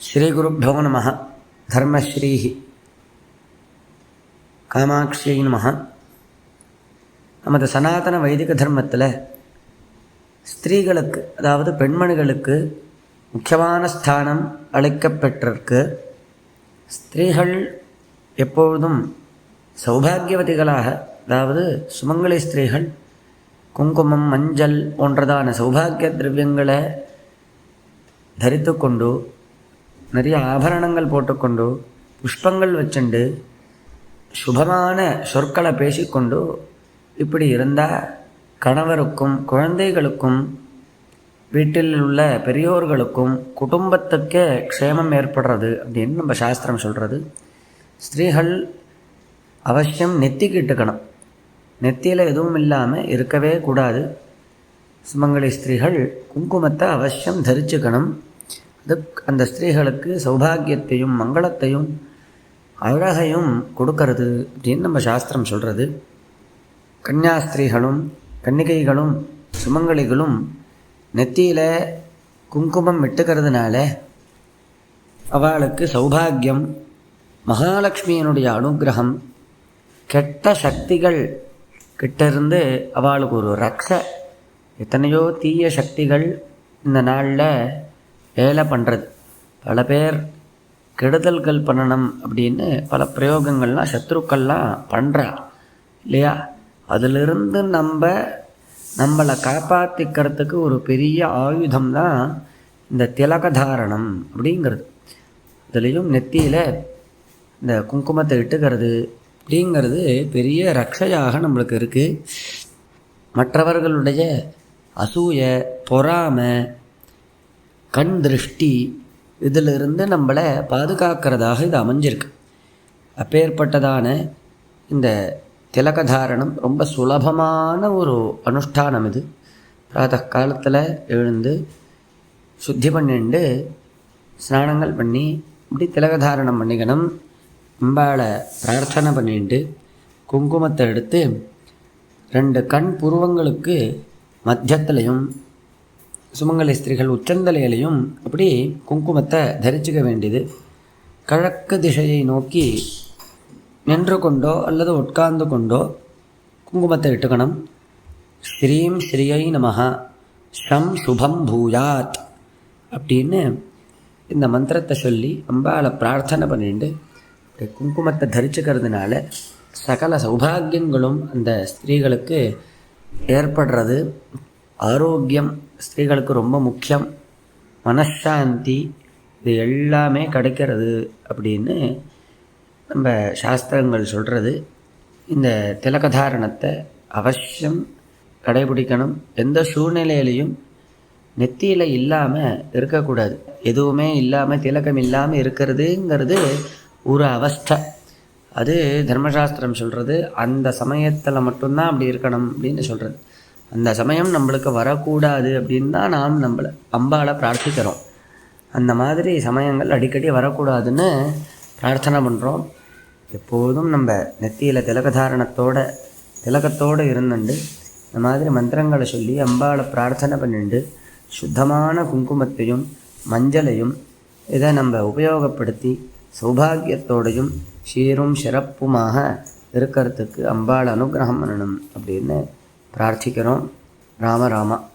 ஸ்ரீகுருப்போ நம தர்மஸ்ரீ காமாட்சியை நம. நமது சனாதன வைதிக தர்மத்தில் ஸ்திரீகளுக்கு அதாவது பெண்மணிகளுக்கு முக்கியமான ஸ்தானம் அளிக்கப்பெற்றிருக்கு ஸ்திரீகள் எப்பொழுதும் சௌபாகியவதிகளாக அதாவது சுமங்கலி ஸ்திரீகள் குங்குமம் மஞ்சள் போன்றதான சௌபாகிய திரவியங்களை தரித்து கொண்டு நிறைய ஆபரணங்கள் போட்டுக்கொண்டு புஷ்பங்கள் வச்சுண்டு சுபமான சொற்களை பேசிக்கொண்டு இப்படி இருந்தால் கணவருக்கும் குழந்தைகளுக்கும் வீட்டில் உள்ள பெரியோர்களுக்கும் குடும்பத்துக்கே க்ஷேமம் ஏற்படுறது அப்படின்னு நம்ம சாஸ்திரம் சொல்கிறது ஸ்திரீகள் அவசியம் நெத்திக்கிட்டுக்கணும் நெத்தியில் எதுவும் இல்லாமல் இருக்கவே கூடாது. சுமங்கலி ஸ்திரீகள் குங்குமத்தை அவசியம் தரிச்சுக்கணும். அந்த ஸ்திரீகளுக்கு சௌபாகியத்தையும் மங்களத்தையும் அழகையும் கொடுக்கறது அப்படின்னு நம்ம சாஸ்திரம் சொல்கிறது கன்னியாஸ்திரீகளும் கன்னிகைகளும் சுமங்கலிகளும் நெத்தியில் குங்குமம் விட்டுக்கிறதுனால அவளுக்கு சௌபாகியம் மகாலட்சுமியினுடைய அனுகிரகம் கெட்ட சக்திகள் கிட்டேருந்து அவளுக்கு ஒரு ரக்ஷ எத்தனையோ தீய சக்திகள் இந்த நாளில் வேலை பண்ணுறது பல பேர் கெடுதல்கள் பண்ணணும் அப்படின்னு பல பிரயோகங்கள்லாம் சத்ருக்கள்லாம் பண்ணுறா இல்லையா? அதிலிருந்து நம்ம நம்மளை காப்பாற்றிக்கிறதுக்கு ஒரு பெரிய ஆயுதம் தான் இந்த திலகதாரணம் அப்படிங்கிறது. இதுலேயும் நெத்தியில் இந்த குங்குமத்தை இட்டுக்கிறது அப்படிங்கிறது பெரிய ரக்ஷையாக நம்மளுக்கு இருக்குது மற்றவர்களுடைய அசூய பொறாமை கண் திருஷ்டி இதிலிருந்து நம்மளை பாதுகாக்கிறதாக இது அமைஞ்சிருக்கு. அப்பேற்பட்டதான இந்த திலகதாரணம் ரொம்ப சுலபமான ஒரு அனுஷ்டானம் இது. பிராத காலத்தில் எழுந்து சுத்தி பண்ணிண்டு ஸ்நானங்கள் பண்ணி இப்படி திலகதாரணம் பண்ணிக்கணும். அம்பாளை பிரார்த்தனை பண்ணிட்டு குங்குமத்தை எடுத்து ரெண்டு கண் புருவங்களுக்கு மத்தியத்துலேயும் சுமங்கலி ஸ்திரீகள் உச்சந்தலையிலையும் அப்படி குங்குமத்தை தரிச்சுக்க வேண்டியது. கிழக்கு திசையை நோக்கி நின்று கொண்டோ அல்லது உட்கார்ந்து கொண்டோ குங்குமத்தை இட்டுக்கணும். ஸ்ரீம் ஸ்ரீயை நமஹ ஷம் சுபம் பூயாத் அப்படின்னு இந்த மந்திரத்தை சொல்லி அம்பாவை பிரார்த்தனை பண்ணிட்டு குங்குமத்தை தரிச்சுக்கிறதுனால சகல சௌபாகியங்களும் அந்த ஸ்திரீகளுக்கு ஏற்படுறது. ஆரோக்கியம் ஸ்திரீகளுக்கு ரொம்ப முக்கியம். மனசாந்தி இது எல்லாமே கிடைக்கிறது அப்படின்னு நம்ம சாஸ்திரங்கள் சொல்கிறது இந்த திலகதாரணத்தை அவசியம் கடைபிடிக்கணும். எந்த சூழ்நிலையிலையும் நெத்தியில் இல்லாமல் இருக்கக்கூடாது. எதுவுமே இல்லாமல் திலகம் இல்லாமல் இருக்கிறதுங்கிறது ஒரு அவஸ்தை. அது தர்மசாஸ்திரம் சொல்கிறது அந்த சமயத்தில் மட்டும்தான் அப்படி இருக்கணும் அப்படின்னு சொல்கிறது அந்த சமயம் நம்மளுக்கு வரக்கூடாது அப்படின்னு தான் நாம் நம்மளை அம்பாவை பிரார்த்திக்கிறோம். அந்த மாதிரி சமயங்கள் அடிக்கடி வரக்கூடாதுன்னு பிரார்த்தனை பண்ணுறோம் எப்போதும் நம்ம நெத்தியில் திலகதாரணத்தோட திலகத்தோடு இருந்துண்டு இந்த மாதிரி மந்திரங்களை சொல்லி அம்பாவை பிரார்த்தனை பண்ணிட்டு சுத்தமான குங்குமத்தையும் மஞ்சளையும் இதை நம்ம உபயோகப்படுத்தி சௌபாகியத்தோடையும் சீரும் சிறப்புமாக இருக்கிறதுக்கு அம்பாள் அனுகிரகம் பண்ணணும் அப்படின்னு பிரார்த்திக்கிறோம். ராம ராமா.